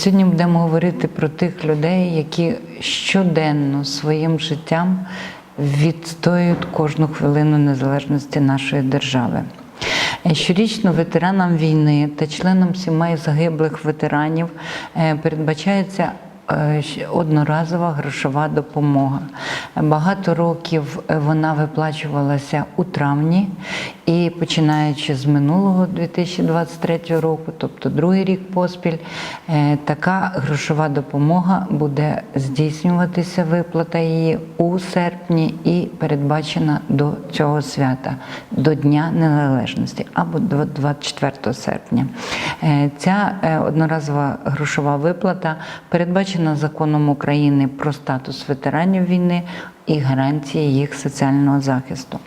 Сьогодні будемо говорити про тих людей, які щоденно своїм життям відстоюють кожну хвилину незалежності нашої держави. Щорічно ветеранам війни та членам сімей загиблих ветеранів е, передбачається е, одноразова грошова допомога. Багато років е, вона виплачувалася у травні, і починаючи з минулого 2023 року, тобто другий рік поспіль, е, така грошова допомога буде здійснюватися виплата її у серпні і передбачена до цього свята, до Дня Незалежності або до 24 серпня. Е, Ця е, одноразова грошова виплата передбачена законом України про статус ветеранів війни і гарантії їх соціального захисту.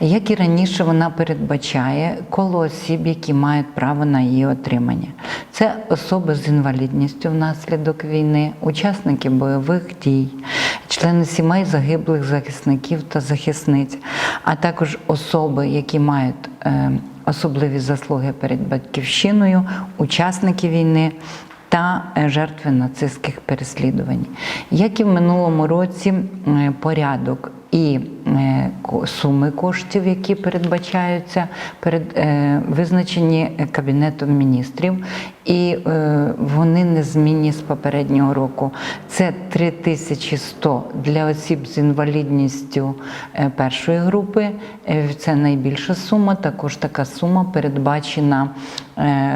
Як і раніше, вона передбачає коло осіб, які мають право на її отримання. Це особи з інвалідністю внаслідок війни, учасники бойових дій, члени сімей загиблих захисників та захисниць, а також особи, які мають е, особливі заслуги перед батьківщиною, учасники війни, та е, жертви нацистських переслідувань. Як і в минулому році, е, порядок і суми коштів, які передбачаються, перед, е, визначені Кабінетом міністрів, і е, вони незмінні з попереднього року. Це 3100 для осіб з інвалідністю е, першої групи. Це найбільша сума. Також така сума передбачена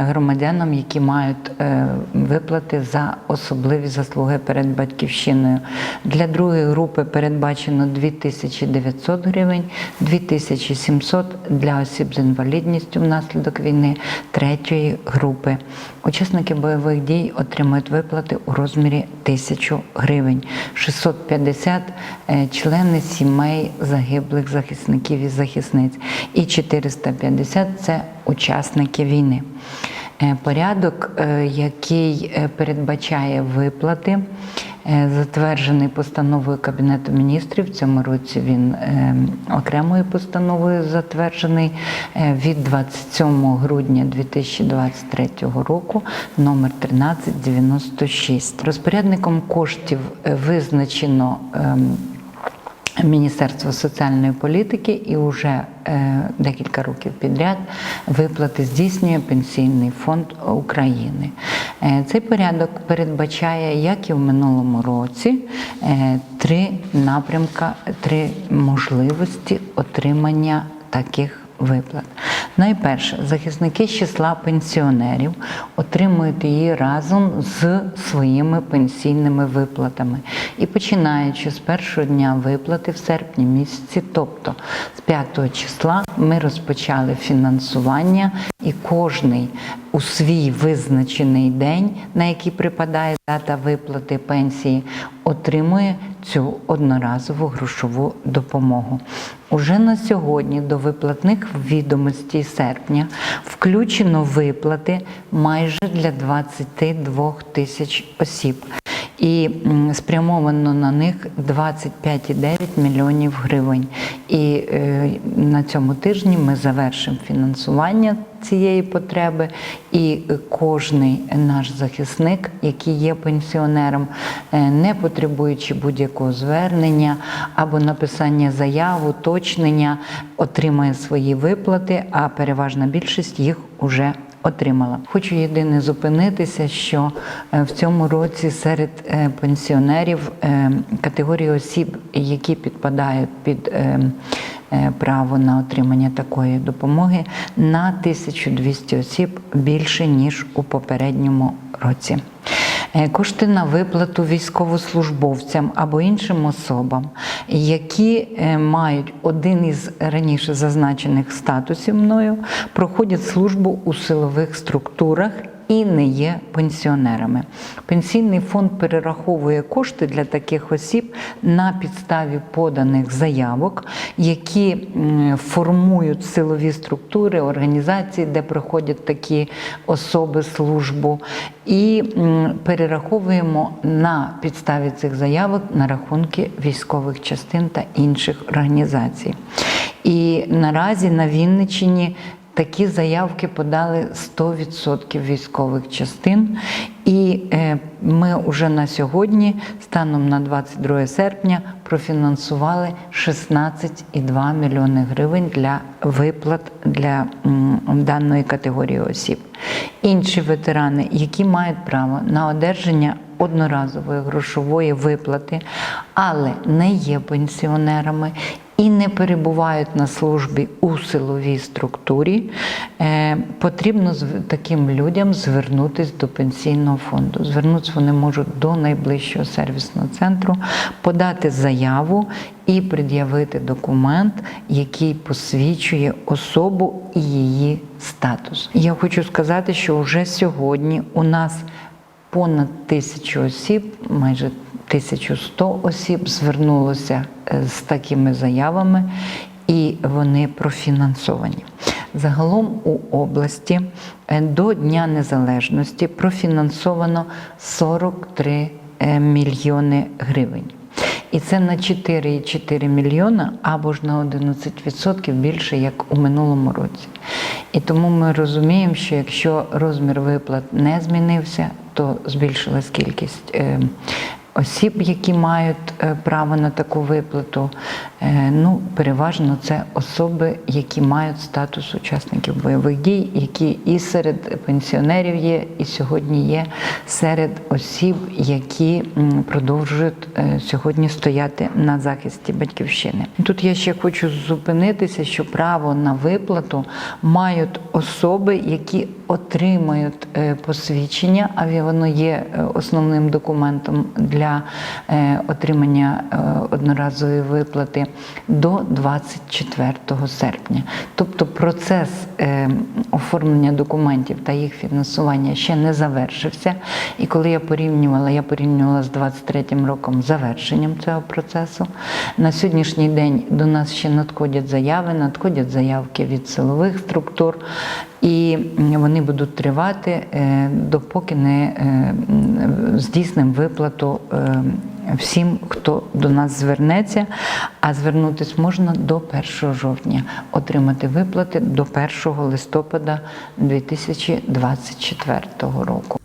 громадянам, які мають виплати за особливі заслуги перед батьківщиною. Для другої групи передбачено 2900 гривень, 2700 для осіб з інвалідністю внаслідок війни третьої групи. Учасники бойових дій отримують виплати у розмірі 1000 гривень, 650 е, члени сімей загиблих захисників і захисниць, і 450 це учасники війни. Е, Порядок, е, який е, передбачає виплати, затверджений постановою Кабінету міністрів. В цьому році він окремою постановою затверджений від 27 грудня 2023 року, номер 1396. Розпорядником коштів визначено. Міністерство соціальної політики і вже е, декілька років підряд виплати здійснює Пенсійний фонд України. Е, цей порядок передбачає, як і в минулому році, е, три напрямка, три можливості отримання таких виплат. Найперше, захисники з числа пенсіонерів отримують її разом з своїми пенсійними виплатами. І починаючи з першого дня виплати в серпні місяці, тобто з 5 числа, ми розпочали фінансування, і кожний у свій визначений день, на який припадає дата виплати пенсії, отримує цю одноразову грошову допомогу. Уже на сьогодні до виплатних відомостей серпня включено виплати майже для 22 тисяч осіб. І спрямовано на них 25,9 мільйонів гривень. І е, на цьому тижні ми завершимо фінансування цієї потреби, і кожний наш захисник, який є пенсіонером, е, не потребуючи будь-якого звернення або написання заяв, уточнення, отримає свої виплати, а переважна більшість їх уже отримала. Хочу єдине зупинитися, що е, в цьому році серед е, пенсіонерів категорії осіб, які підпадають під право на отримання такої допомоги, на 1200 осіб більше ніж у попередньому році. Е, Кошти на виплату військовослужбовцям або іншим особам, які е, мають один із раніше зазначених статусів мною, проходять службу у силових структурах. І не є пенсіонерами. Пенсійний фонд перераховує кошти для таких осіб на підставі поданих заявок, які формують силові структури, організації, де проходять такі особи службу, і перераховуємо на підставі цих заявок на рахунки військових частин та інших організацій. І наразі на Вінниччині Такі заявки подали 100% військових частин, і е, ми вже на сьогодні, станом на 22 серпня, профінансували 16,2 мільйони гривень для виплат для даної категорії осіб. Інші ветерани, які мають право на одержання одноразової грошової виплати, але не є пенсіонерами і не перебувають на службі у силовій структурі, е, потрібно таким людям звернутися до пенсійного фонду. Звернутися вони можуть до найближчого сервісного центру, подати заяву і пред'явити документ, який посвідчує особу і її статус. Я хочу сказати, що вже сьогодні у нас понад тисячу осіб, майже 1100 осіб звернулося е, з такими заявами, і вони профінансовані. Загалом у області е, до Дня Незалежності профінансовано 43 е, мільйони гривень. І це на 4,4 мільйона або ж на 11% більше, як у минулому році. І тому ми розуміємо, що якщо розмір виплат не змінився, то збільшилась кількість осіб, які мають е, право на таку виплату. Е, Ну, переважно це особи, які мають статус учасників бойових дій, які і серед пенсіонерів є, і сьогодні є серед осіб, які продовжують е, сьогодні стояти на захисті батьківщини. Тут я ще хочу зупинитися, що право на виплату мають особи, які отримають е, посвідчення, а воно є основним документом для отримання одноразової виплати до 24 серпня. Тобто процес е, оформлення документів та їх фінансування ще не завершився. І коли я порівнювала, я порівнювала з 23 роком завершенням цього процесу. На сьогоднішній день до нас ще надходять заяви, надходять заявки від силових структур. І вони будуть тривати, е, допоки не е, здійснимо виплату всім, хто до нас звернеться. А звернутися можна до 1 жовтня, отримати виплати до 1 листопада 2024 року.